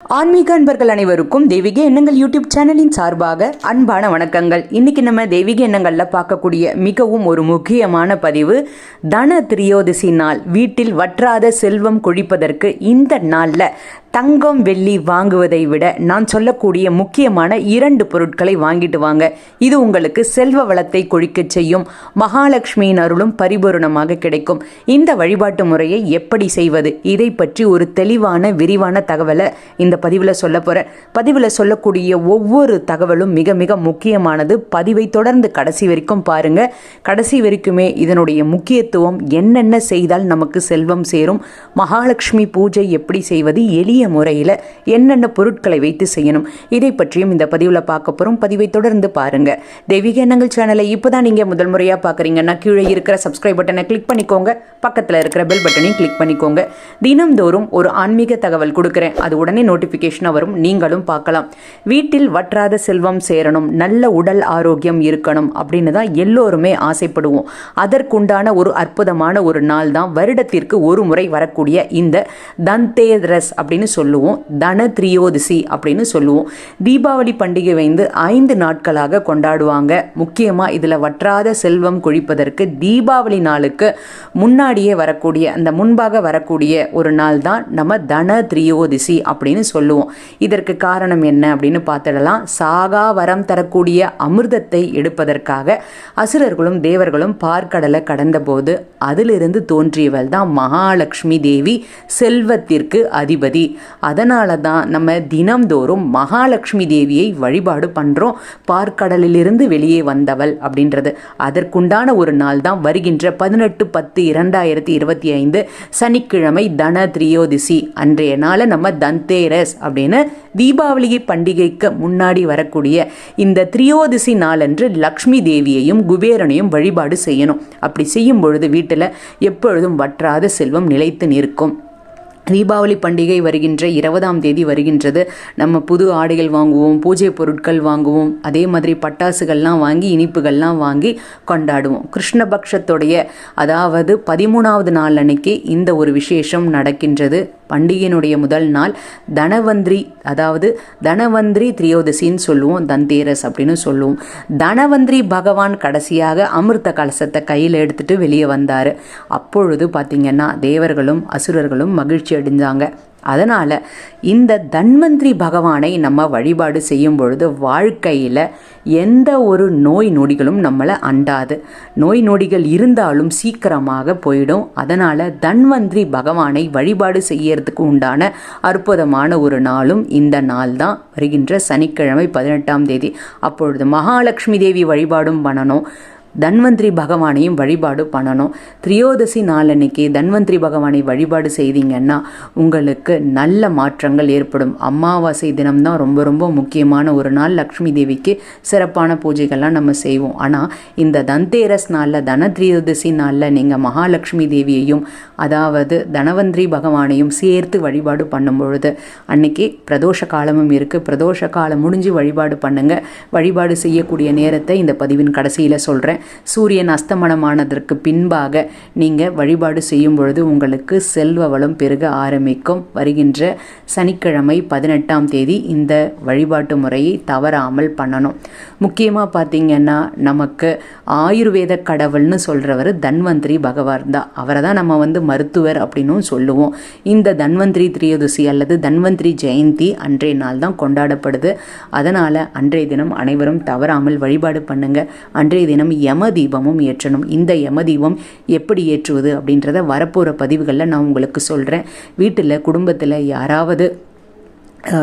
ஆன்மீக அன்பர்கள் அனைவருக்கும் தெய்வீக எண்ணங்கள் யூடியூப் சேனலின் சார்பாக அன்பான வணக்கங்கள். இன்னைக்கு நம்ம தெய்வீக எண்ணங்களில் பார்க்கக்கூடிய மிகவும் ஒரு முக்கியமான பதிவு தன திரியோதசி நாள். வீட்டில் வற்றாத செல்வம் கொழிப்பதற்கு இந்த நாளில் தங்கம் வெள்ளி வாங்குவதை விட நான் சொல்லக்கூடிய முக்கியமான இரண்டு பொருட்களை வாங்கிட்டு வாங்க. இது உங்களுக்கு செல்வ வளத்தை கொழிக்கச் செய்யும். மகாலட்சுமியின் அருளும் பரிபூரணமாக கிடைக்கும். இந்த வழிபாட்டு முறையை எப்படி செய்வது? இதை பற்றி ஒரு தெளிவான விரிவான தகவலை இந்த பதிவில் சொல்ல போகிறேன் பதிவில் சொல்லக்கூடிய ஒவ்வொரு தகவலும் மிக மிக முக்கியமானது. பதிவை தொடர்ந்து கடைசி வரைக்கும் பாருங்க. கடைசி வரைக்குமே இதனுடைய முக்கியத்துவம் என்னென்ன செய்தால் நமக்கு செல்வம் சேரும்? மகாலட்சுமி பூஜை எப்படி செய்வது? எளிய முறையில் என்னென்ன பொருட்களை வைத்து செய்யணும் இதை பற்றியும் இந்த பதிவில் பார்க்க போகிறோம் பதிவை தொடர்ந்து பாருங்க. தெய்வீக எண்ணங்கள் சேனலை இப்போ தான் நீங்கள் முதல் முறையாக பார்க்குறீங்கன்னா கீழே இருக்கிற சப்ஸ்கிரைப் பட்டனை கிளிக் பண்ணிக்கோங்க. பக்கத்தில் இருக்கிற பெல் பட்டனையும் கிளிக் பண்ணிக்கோங்க. தினம்தோறும் ஒரு ஆன்மீக தகவல் கொடுக்குறேன். அது உடனே நோட்டிஃபிகேஷனாக வரும். நீங்களும் பார்க்கலாம். வீட்டில் வற்றாத செல்வம் சேரணும். நல்ல உடல் ஆரோக்கியம் இருக்கணும் அப்படின்னு தான் எல்லோருமே ஆசைப்படுவோம். அதற்குண்டான ஒரு அற்புதமான ஒரு நாள் தான் வருடத்திற்கு ஒரு முறை வரக்கூடிய இந்த தந்தேரஸ் அப்படின்னு சொல்லுவோம். தன திரியோதிசி அப்படின்னு சொல்லுவோம். தீபாவளி பண்டிகை வந்து ஐந்து நாட்களாக கொண்டாடுவாங்க. முக்கியமாக இதில் வற்றாத செல்வம் கொழிப்பதற்கு தீபாவளி நாளுக்கு முன்னாடியே வரக்கூடிய அந்த முன்பாக வரக்கூடிய ஒரு நாள் தான் நம்ம தன திரியோதிசி அப்படின்னு சொல்லுவோம். இதற்கு காரணம் என்ன அப்படின்னு பார்த்துடலாம். சாகா வரம் தரக்கூடிய அமிர்தத்தை எடுப்பதற்காக அசுரர்களும் தேவர்களும் பார்க்கடலை கடந்தபோது அதிலிருந்து தோன்றியவள் தான் மகாலட்சுமி தேவி செல்வத்திற்கு அதிபதி. அதனால தான் நம்ம தினம்தோறும் மகாலட்சுமி தேவியை வழிபாடு பண்ணுறோம் பார்க்கடலிலிருந்து வெளியே வந்தவள் அப்படின்றது. அதற்குண்டான ஒரு நாள் தான் வருகின்ற பதினெட்டு பத்து இரண்டாயிரத்தி இருபத்தி ஐந்து சனிக்கிழமை தன திரியோதிசி அன்றைய நாளை நம்ம தந்தேரஸ் அப்படின்னு தீபாவளி பண்டிகைக்கு முன்னாடி வரக்கூடிய இந்த திரியோதிசி நாளன்று லக்ஷ்மி தேவியையும் குபேரனையும் வழிபாடு செய்யணும். அப்படி செய்யும் பொழுது வீட்டில் எப்பொழுதும் வற்றாத செல்வம் நிலைத்து நிற்கும். தீபாவளி பண்டிகை வருகின்ற இருபதாம் தேதி வருகின்றது. நம்ம புது ஆடைகள் வாங்குவோம் பூஜை பொருட்கள் வாங்குவோம். அதே மாதிரி பட்டாசுகள்லாம் வாங்கி இனிப்புகள்லாம் வாங்கி கொண்டாடுவோம். கிருஷ்ணபக்ஷத்துடைய அதாவது பதிமூணாவது நாள் அன்னைக்கு இந்த ஒரு விசேஷம் நடக்கின்றது. பண்டிகையினுடைய முதல் நாள் தனவந்திரி அதாவது தனவந்திரி திரியோதசின்னு சொல்லுவோம் தந்தேரஸ் அப்படின்னு சொல்லுவோம். தனவந்திரி பகவான் கடைசியாக அமிர்த கலசத்தை கையில் எடுத்துட்டு வெளியே வந்தார். அப்பொழுது பார்த்திங்கன்னா தேவர்களும் அசுரர்களும் மகிழ்ச்சி அடைஞ்சாங்க. அதனால் இந்த தன்வந்திரி பகவானை நம்ம வழிபாடு செய்யும் பொழுது வாழ்க்கையில் எந்த ஒரு நோய் நொடிகளும் நம்மளை அண்டாது. நோய் நொடிகள் இருந்தாலும் சீக்கிரமாக போயிடும். அதனால் தன்வந்திரி பகவானை வழிபாடு செய்யறதுக்கு உண்டான அற்புதமான ஒரு நாளும் இந்த நாள் தான். வருகின்ற சனிக்கிழமை பதினெட்டாம் தேதி. அப்பொழுது மகாலட்சுமி தேவி வழிபாடும் பண்ணணும். தன்வந்திரி பகவானையும் வழிபாடு பண்ணணும். திரியோதசி நாளன்னைக்கு தன்வந்திரி பகவானை வழிபாடு செய்தீங்கன்னா உங்களுக்கு நல்ல மாற்றங்கள் ஏற்படும். அமாவாசை தினம்தான் ரொம்ப ரொம்ப முக்கியமான ஒரு நாள். லக்ஷ்மி தேவிக்கு சிறப்பான பூஜைகள்லாம் நம்ம செய்வோம். ஆனால் இந்த தந்தேரஸ் நாளில் தன திரியோதசி நாளில் நீங்கள் மகாலட்சுமி தேவியையும் அதாவது தனவந்திரி பகவானையும் சேர்த்து வழிபாடு பண்ணும் பொழுது அன்னைக்கு பிரதோஷ காலமும் இருக்குது பிரதோஷ காலம் முடிஞ்சு வழிபாடு பண்ணுங்கள் வழிபாடு செய்யக்கூடிய நேரத்தை இந்த பதிவின் கடைசியில் சொல்கிறேன் சூரியன் அஸ்தமனமானதற்கு பின்பாக நீங்கள் வழிபாடு செய்யும் பொழுது உங்களுக்கு செல்வ வளம் பெருக ஆரம்பிக்கும். வருகின்ற சனிக்கிழமை பதினெட்டாம் தேதி இந்த வழிபாட்டு முறையை தவறாமல் பண்ணணும். முக்கியமாக பார்த்தீங்கன்னா நமக்கு ஆயுர்வேத கடவுள்னு சொல்கிறவர் தன்வந்திரி பகவான் தான். அவரை தான் நம்ம வந்து மருத்துவர் அப்படின்னும் சொல்லுவோம். இந்த தன்வந்திரி திரியதுசி அல்லது தன்வந்திரி ஜெயந்தி அன்றைய நாள் தான் கொண்டாடப்படுது. அதனால் அன்றைய தினம் அனைவரும் தவறாமல் வழிபாடு பண்ணுங்க. அன்றைய தினம் யம தீபமும் ஏற்றணும். இந்த யம தீபம் எப்படி ஏற்றுவது அப்படின்றத வரப்போகிற பதிவுகளில் நான் உங்களுக்கு சொல்கிறேன் வீட்டில் குடும்பத்தில் யாராவது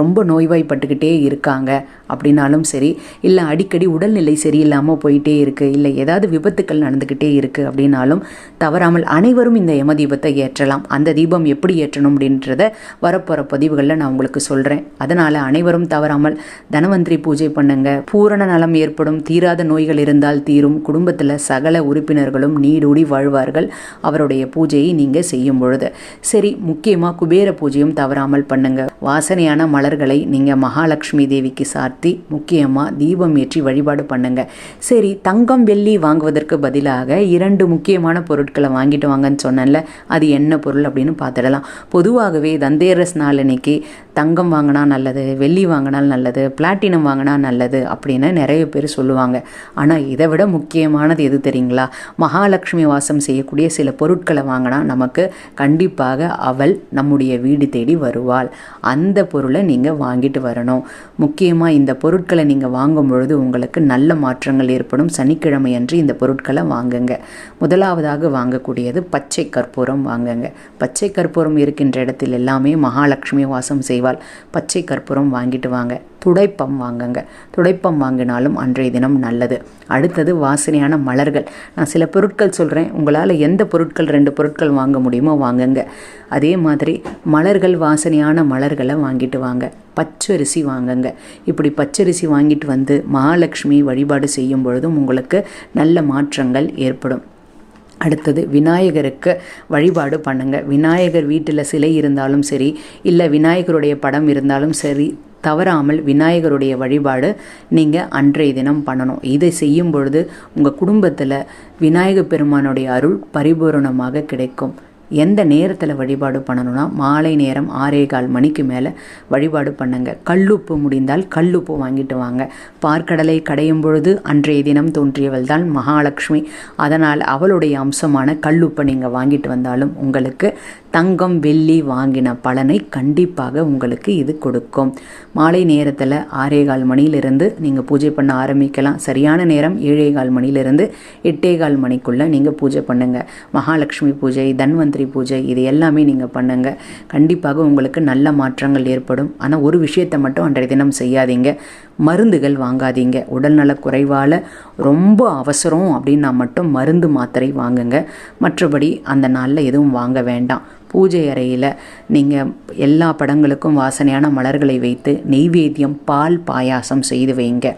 ரொம்ப நோய்வாய்ப்பட்டுக்கிட்டே இருக்காங்க. அப்படின்னாலும் சரி இல்லை அடிக்கடி உடல்நிலை சரியில்லாமல் போயிட்டே இருக்குது இல்லை ஏதாவது விபத்துக்கள் நடந்துக்கிட்டே இருக்குது அப்படின்னாலும் தவறாமல் அனைவரும் இந்த யம தீபத்தை ஏற்றலாம். அந்த தீபம் எப்படி ஏற்றணும் அப்படின்றத வரப்போகிற பதிவுகளில் நான் உங்களுக்கு சொல்கிறேன் அதனால் அனைவரும் தவறாமல் தனவந்திரி பூஜை பண்ணுங்க. பூரண நலம் ஏற்படும் தீராத நோய்கள் இருந்தால் தீரும். குடும்பத்தில் சகல உறுப்பினர்களும் நீடூடி வாழ்வார்கள். அவருடைய பூஜையை நீங்கள் செய்யும் பொழுது. சரி முக்கியமாக குபேர பூஜையும் தவறாமல் பண்ணுங்க. வாசனையான மலர்களை நீங்கள் மகாலட்சுமி தேவிக்கு சார்த்தி முக்கியமாக தீபம் ஏற்றி வழிபாடு பண்ணுங்க. சரி தங்கம் வெள்ளி வாங்குவதற்கு பதிலாக இரண்டு முக்கியமான பொருட்களை வாங்கிட்டு வாங்கன்னு சொன்னேன்ல அது என்ன பொருள் அப்படின்னு பார்த்துடலாம். பொதுவாகவே தந்தேரஸ் நாள் அன்னைக்கு தங்கம் வாங்கினா நல்லது வெள்ளி வாங்கினால் நல்லது பிளாட்டினம் வாங்கினா நல்லது அப்படின்னு நிறைய பேர் சொல்லுவாங்க. ஆனால் இதை விட முக்கியமானது எது தெரியுங்களா? மகாலட்சுமி வாசம் செய்யக்கூடிய சில பொருட்களை வாங்கினா நமக்கு கண்டிப்பாக அவள் நம்முடைய வீடு தேடி வருவாள். அந்த பொருளை நீங்கள் வாங்கிட்டு வரணும். முக்கியமாக இந்த பொருட்களை நீங்கள் வாங்கும் பொழுது உங்களுக்கு நல்ல மாற்றங்கள் ஏற்படும். சனிக்கிழமை அன்று இந்த பொருட்களை வாங்குங்க. முதலாவதாக வாங்கக்கூடியது பச்சை கற்பூரம் வாங்குங்க. பச்சை கற்பூரம் இருக்கின்ற இடத்தில் எல்லாமே மகாலட்சுமி வாசம் செய்வாள். பச்சை கற்பூரம் வாங்கிட்டு வாங்க. துடைப்பம் வாங்குங்க. துடைப்பம் வாங்கினாலும் அன்றைய தினம் நல்லது. அடுத்தது வாசனையான மலர்கள். நான் சில பொருட்கள் சொல்கிறேன் உங்களால் எந்த பொருட்கள் ரெண்டு பொருட்கள் வாங்க முடியுமோ வாங்குங்க. அதே மாதிரி மலர்கள் வாசனையான மலர்களை வாங்கிட்டு வாங்க. பச்சரிசி வாங்குங்க. இப்படி பச்சரிசி வாங்கிட்டு வந்து மகாலட்சுமி வழிபாடு செய்யும் பொழுதும் உங்களுக்கு நல்ல மாற்றங்கள் ஏற்படும். அடுத்தது விநாயகருக்கு வழிபாடு பண்ணுங்கள் விநாயகர் வீட்டில் சிலை இருந்தாலும் சரி இல்லை விநாயகருடைய படம் இருந்தாலும் சரி தவறாமல் விநாயகருடைய வழிபாடு நீங்கள் அன்றைய தினம் பண்ணணும். இதை செய்யும் பொழுது உங்கள் குடும்பத்தில் விநாயகர் பெருமானுடைய அருள் பரிபூரணமாக கிடைக்கும். எந்த நேரத்தில் வழிபாடு பண்ணணும்னா மாலை நேரம் ஆறே கால் மணிக்கு மேலே வழிபாடு பண்ணுங்க. கல்லுப்பு முடிந்தால் கல்லுப்பு வாங்கிட்டு வாங்க. பார்க்கடலை கடையும் பொழுது அன்றைய தினம் தோன்றியவள் தான் மகாலட்சுமி. அதனால் அவளுடைய அம்சமான கல்லுப்பை நீங்கள் வாங்கிட்டு வந்தாலும் உங்களுக்கு தங்கம் வெள்ளி வாங்கின பலனை கண்டிப்பாக உங்களுக்கு இது கொடுக்கும். மாலை நேரத்தில் ஆறே கால் மணியிலிருந்து நீங்கள் பூஜை பண்ண ஆரம்பிக்கலாம். சரியான நேரம் ஏழே கால் மணியிலிருந்து எட்டே கால் மணிக்குள்ளே நீங்கள் பூஜை பண்ணுங்கள் மகாலட்சுமி பூஜை தன்வந்திரி பூஜை இது எல்லாமே நீங்கள் பண்ணுங்கள் கண்டிப்பாக உங்களுக்கு நல்ல மாற்றங்கள் ஏற்படும். ஆனால் ஒரு விஷயத்தை மட்டும் அன்றைய தினம் செய்யாதீங்க. மருந்துகள் வாங்காதீங்க. உடல்நல குறைவால் ரொம்ப அவசரம் அப்படின்னா மட்டும் மருந்து மாத்திரை வாங்குங்க. மற்றபடி அந்த நாளில் எதுவும் வாங்க வேண்டாம். பூஜை அறையில் நீங்கள் எல்லா படங்களுக்கும் வாசனையான மலர்களை வைத்து நெய்வேத்தியம் பால் பாயாசம் செய்து வைங்க.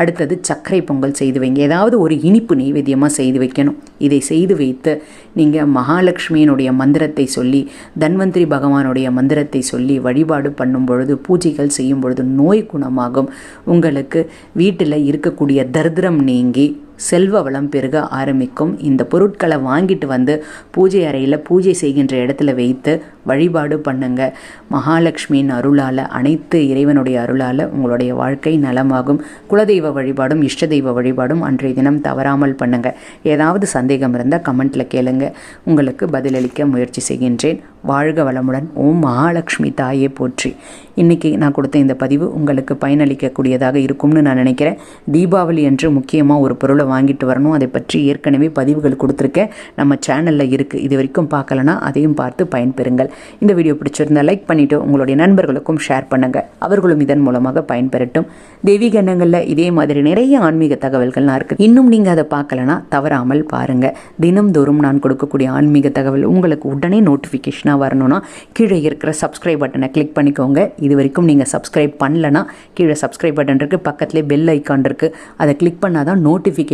அடுத்தது சர்க்கரை பொங்கல் செய்து வைங்க. ஏதாவது ஒரு இனிப்பு நைவேத்தியமாக செய்து வைக்கணும். இதை செய்து வைத்து நீங்கள் மகாலட்சுமியினுடைய மந்திரத்தை சொல்லி தன்வந்திரி பகவானுடைய மந்திரத்தை சொல்லி வழிபாடு பண்ணும் பொழுது பூஜைகள் செய்யும் பொழுது நோய் குணமாகும். உங்களுக்கு வீட்டில் இருக்கக்கூடிய தரித்திரம் நீங்கி செல்வ வளம் பெருக ஆரம்பிக்கும். இந்த பொருட்களை வாங்கிட்டு வந்து பூஜை அறையில் பூஜை செய்கின்ற இடத்துல வைத்து வழிபாடு பண்ணுங்க. மகாலட்சுமியின் அருளால் அனைத்து இறைவனுடைய அருளால் உங்களுடைய வாழ்க்கை நலமாகும். குலதெய்வ வழிபாடும் இஷ்ட தெய்வ வழிபாடும் அன்றைய தினம் தவறாமல் பண்ணுங்க. ஏதாவது சந்தேகம் இருந்தால் கமெண்ட்டில் கேளுங்க. உங்களுக்கு பதிலளிக்க முயற்சி செய்கின்றேன். வாழ்க வளமுடன். ஓம் மகாலட்சுமி தாயே போற்றி. இன்றைக்கி நான் கொடுத்த இந்த பதிவு உங்களுக்கு பயனளிக்கக்கூடியதாக இருக்கும்னு நான் நினைக்கிறேன். தீபாவளி என்று முக்கியமாக ஒரு பொருளை வாங்கிட்டு வரணும். அதை பற்றி ஏற்கனவே பதிவுகள் கொடுத்துருக்கேன். நம்ம சேனலில் இருக்குது இது வரைக்கும் பார்க்கலனா அதையும் பார்த்து பயன்பெறுங்கள். இந்த வீடியோ பிடிச்சிருந்தா லைக் பண்ணிவிட்டு உங்களுடைய நண்பர்களுக்கும் ஷேர் பண்ணுங்கள் அவர்களும் இதன் மூலமாக பயன்பெறட்டும். தெய்வீக எண்ணங்களில் இதே மாதிரி நிறைய ஆன்மீக தகவல்கள்லாம் இருக்குது இன்னும் நீங்கள் அதை பார்க்கலனா தவறாமல் பாருங்கள் தினம்தோறும் நான் கொடுக்கக்கூடிய ஆன்மீக தகவல் உங்களுக்கு உடனே நோட்டிஃபிகேஷனாக வரணும்னா கீழே இருக்கிற சப்ஸ்கிரைப் பட்டனை கிளிக் பண்ணிக்கோங்க. இது வரைக்கும் நீங்கள் சப்ஸ்கிரைப் பண்ணலனா கீழே சப்ஸ்கிரைப் பட்டன் இருக்குது பக்கத்துலேயே பெல் ஐக்கான் இருக்குது அதை கிளிக் பண்ணால் தான் நோட்டிஃபிகேஷன்